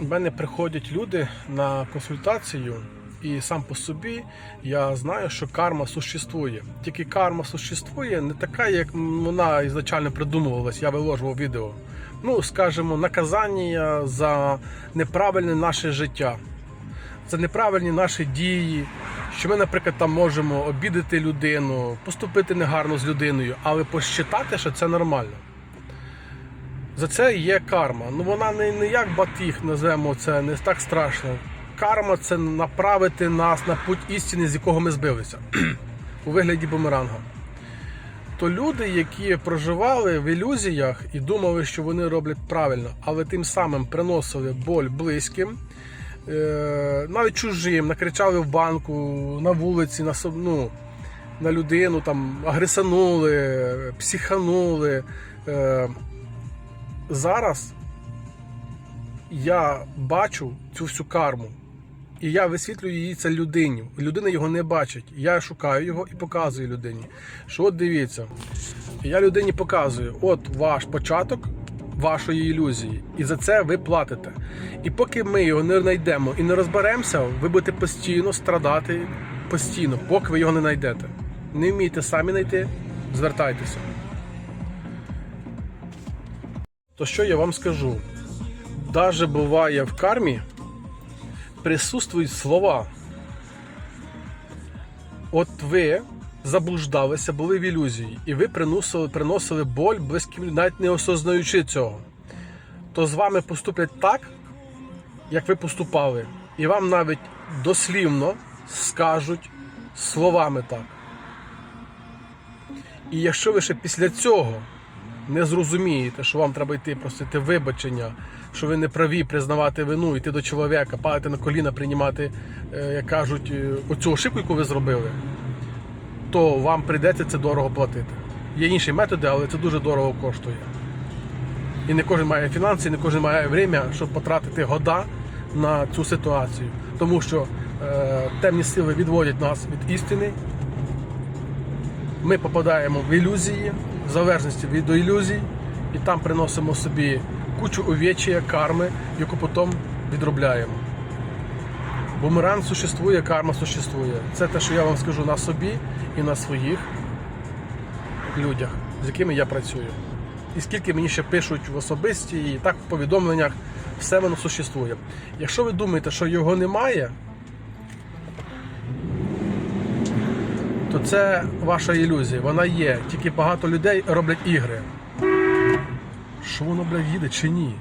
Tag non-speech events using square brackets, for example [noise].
У мене приходять люди на консультацію, і сам по собі я знаю, що карма существує. Тільки карма существує не така, як вона ізначально придумувалась, я виложував відео. Ну, скажімо, наказання за неправильне наше життя, за неправильні наші дії. Що ми, наприклад, там можемо обідати людину, поступити негарно з людиною, але посчитати, що це нормально. За це є карма. Ну вона не, не як батіг, називаємо це, не так страшно. Карма це направити нас на путь істини, з якого ми збилися [clears throat] у вигляді бумеранга. То люди, які проживали в ілюзіях і думали, що вони роблять правильно, але тим самим приносили боль близьким, е, навіть чужим, накричали в банку, на вулиці, на, ну, на людину, там, агресанули, психанули. Зараз я бачу цю всю карму. І я висвітлюю її це людині. Людина його не бачить. Я шукаю його і показую людині. Що от дивіться, я людині показую, от ваш початок вашої ілюзії. І за це ви платите. І поки ми його не знайдемо і не розберемося, ви будете постійно страдати постійно, поки ви його не знайдете. Не вмієте самі знайти, звертайтеся. То що я вам скажу? Даже буває в кармі присутствують слова. От ви заблуждалися, були в ілюзії, і ви приносили, приносили боль близьким, навіть не осознаючи цього. То з вами поступлять так, як ви поступали. І вам навіть дослівно скажуть словами так. І якщо ви ще після цього не зрозумієте, що вам треба йти просити вибачення, що ви не праві признавати вину, йти до чоловіка, падати на коліна, приймати, е, як кажуть, е, оцю ошибку, яку ви зробили, то вам прийдеться це дорого платити. Є інші методи, але це дуже дорого коштує. І не кожен має фінанси, не кожен має время, щоб потратити года на цю ситуацію. Тому що е, темні сили відводять нас від істини, ми попадаємо в ілюзії, залежності від ілюзій, і там приносимо собі кучу овечія, карми, яку потім відробляємо. Бумеранг существує, карма существує. Це те, що я вам скажу на собі і на своїх людях, з якими я працюю. І скільки мені ще пишуть в особисті, і так в повідомленнях, все воно существує. Якщо ви думаєте, що його немає, то це ваша ілюзія. Вона є. Тільки багато людей роблять ігри. Що воно, блядь, їде чи ні?